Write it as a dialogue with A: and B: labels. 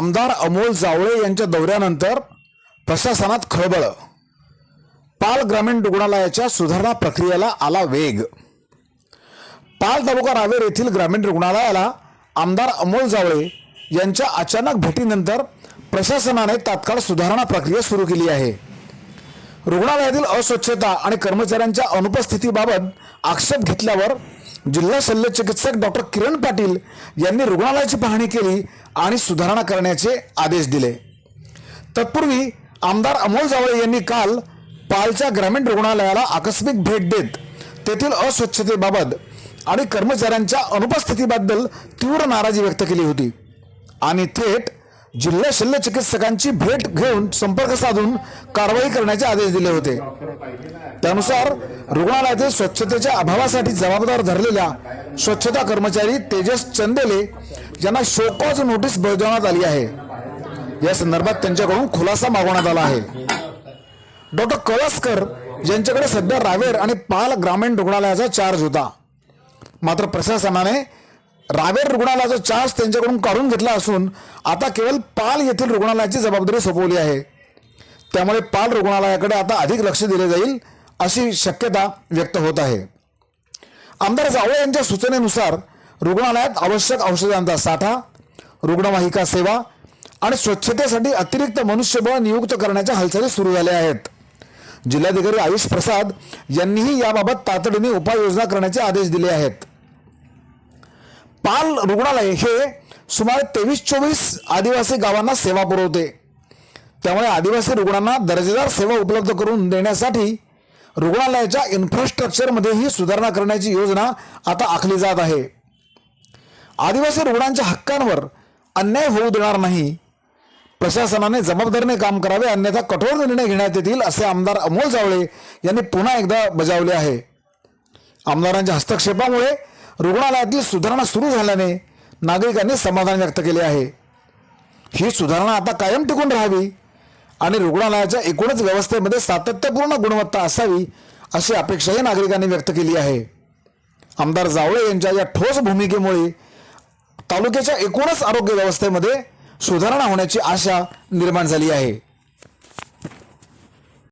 A: आमदार अमोल जावळे यांच्या दौऱ्यानंतर प्रशासनात खळबळ. पाल ग्रामीण रुग्णालयाच्या सुधारणा प्रक्रियेला आला वेग. पाल तालुका रावेर येथील ग्रामीण रुग्णालयाला आमदार अमोल जावळे यांच्या अचानक भेटीनंतर प्रशासनाने तात्काळ सुधारणा प्रक्रिया सुरू केली आहे. रुग्णालयातील अस्वच्छता आणि कर्मचाऱ्यांच्या अनुपस्थितीबाबत आक्षेप घेतल्यावर जिल्हा शल्य चिकित्सक डॉक्टर किरण पाटील यांनी रुग्णालयाची पाहणी केली आणि सुधारणा करण्याचे आदेश दिले. तत्पूर्वी आमदार अमोल जावळे यांनी काल पालच्या ग्रामीण रुग्णालयाला आकस्मिक भेट देत तेथील अस्वच्छतेबाबत आणि कर्मचाऱ्यांच्या अनुपस्थितीबद्दल तीव्र नाराजी व्यक्त केली होती. आणि थेट जिल्हा शल्य चिकित्सकांची भेट घेऊन संपर्क साधून कारवाई करण्याचे आदेश दिले होते. त्यानुसार रुग्णालयातील स्वच्छतेच्या अभावासाठी जबाबदार धरलेल्या स्वच्छता कर्मचारी तेजस चंदेले यांना शोकॉज नोटीस बजावण्यात आली आहे. या संदर्भात त्यांच्याकडून खुलासा मागवण्यात आला आहे. डॉक्टर कळसकर यांच्याकडे सध्या रावेर आणि पाल ग्रामीण रुग्णालयाचा चार्ज होता. मात्र प्रशासनाने रावेर रुग्णालयाचा चार्ज त्यांच्याकडून काढून घेतला असून आता केवळ पाल येथील रुग्णालयाची जबाबदारी सोपवली आहे. त्यामुळे पाल रुग्णालयाकडे आता अधिक लक्ष दिले जाईल अशी शक्यता व्यक्त होत आहे. आमदार जावळे यांच्या सूचनेनुसार रुग्णालयात आवश्यक औषधांचा साठा रुग्णवाहिका सेवा आणि स्वच्छतेसाठी अतिरिक्त मनुष्यबळ नियुक्त करण्याच्या हालचाली सुरू झाल्या आहेत. जिल्हाधिकारी आयुष प्रसाद यांनीही याबाबत तातडीने उपाययोजना करण्याचे आदेश दिले आहेत. पाल रुग्णालय हे सुमारे तेवीस चोवीस आदिवासी गावांना सेवा पुरवते. त्यामुळे आदिवासी रुग्णांना दर्जेदार सेवा उपलब्ध करून देण्यासाठी रुग्णालयाच्या इन्फ्रास्ट्रक्चरमध्येही सुधारणा करण्याची योजना आता आखली जात आहे. आदिवासी रुग्णांच्या हक्कांवर अन्याय होऊ देणार नाही. प्रशासनाने जबाबदारीने काम करावे अन्यथा कठोर निर्णय घेण्यात येतील असे आमदार अमोल जावळे यांनी पुन्हा एकदा बजावले आहे. आमदारांच्या हस्तक्षेपामुळे रुग्णालयातील सुधारणा सुरू झाल्याने नागरिकांनी समाधान व्यक्त केले आहे. ही सुधारणा आता कायम टिकून राहावी आणि रुग्णालयाच्या एकूणच व्यवस्थेमध्ये सातत्यपूर्ण गुणवत्ता असावी अशी अपेक्षाही नागरिकांनी व्यक्त केली आहे. आमदार जावळे यांच्या या ठोस भूमिकेमुळे तालुक्याच्या एकूणच आरोग्य व्यवस्थेमध्ये सुधारणा होण्याची आशा निर्माण झाली आहे.